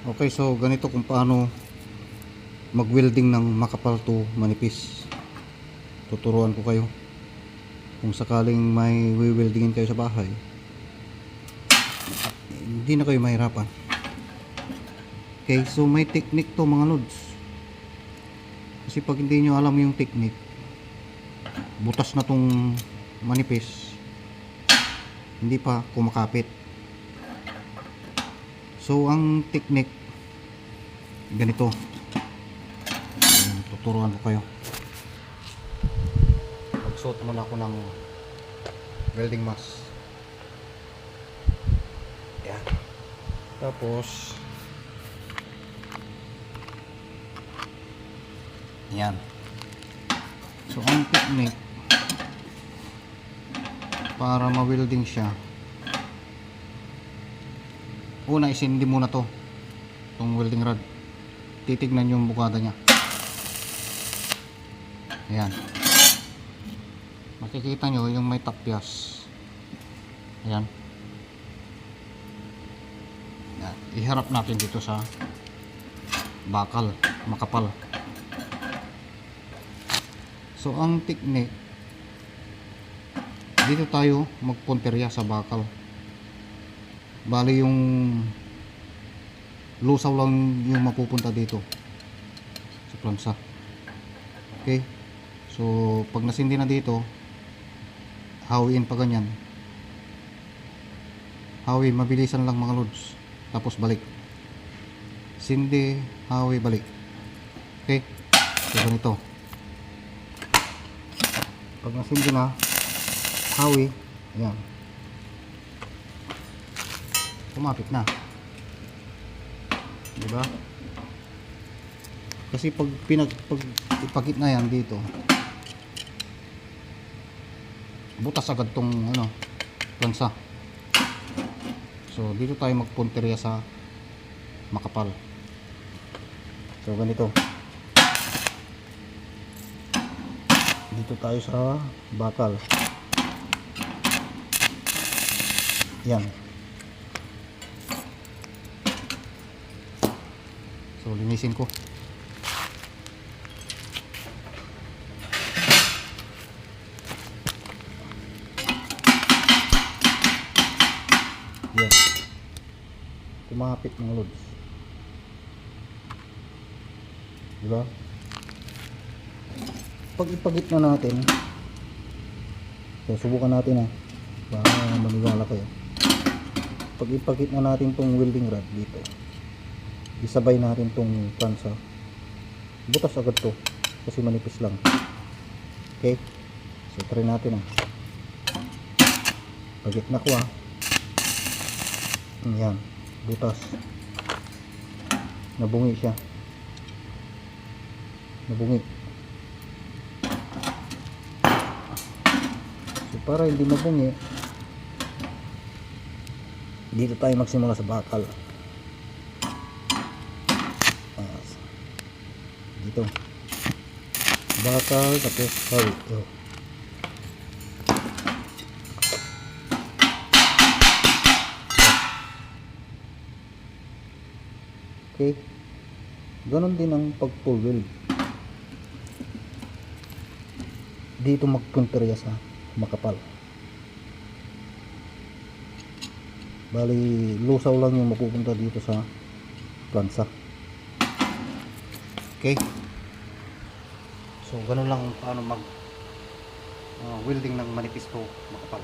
Okay, so ganito kung paano mag-welding ng makapal to manipis. Tuturuan ko kayo. Kung sakaling may weldingin kayo sa bahay, hindi na kayo mahirapan. Okay, so may technique to mga lods. Kasi pag hindi nyo alam yung technique, butas na tong manipis, hindi pa kumakapit. So, ang technique, ganito. Tuturuan ko kayo. Magsuot muna ako ng welding mask. Ayan. Tapos, yan. So, ang technique, para ma-welding siya, una isindi muna to. Itong welding rod. Titignan yung bukada niya. Ayan. Makikita nyo yung may tapyas. Ayan. Ayan. iharap natin dito sa bakal makapal. So ang technique dito tayo magpunterya sa bakal bali yung lusaw lang yung mapupunta dito. Sa plansa. Okay? So pag nasindi na dito hawiin pa ganyan. Hawi mabilisan lang mga lods tapos balik. Sindi hawi balik. Okay? So ganito. Pag nasindi na hawi ayan kumapit na. 'Di ba? Kasi pag pinag pag ipakit na yan dito, butas agad tong ano, plansa. So dito tayo magpunterya sa makapal. So ganito. Dito tayo sa bakal. Yan. So linisin ko. Yan. Kumapit mga lods. Diba? Pag ipagit na natin, so subukan natin ha. Baka maniwala kayo. Pag ipagit na natin tong welding rod dito, isabay natin tong plansa butas agad to kasi manipis lang. Okay? So try natin ah. Pagit na ko ah. Yan. Butas. Nabungi siya. Nabungi. So para hindi mabungi dito tayo magsimula sa bakal dito. Bakal tapos hawi oh. okay. Ganon din ang pag pull weld dito magpunterya sa makapal. Bali lusaw lang yung mapupunta dito sa plansa. Okay? So, ganun lang paano mag uh, welding ng manifesto makapal.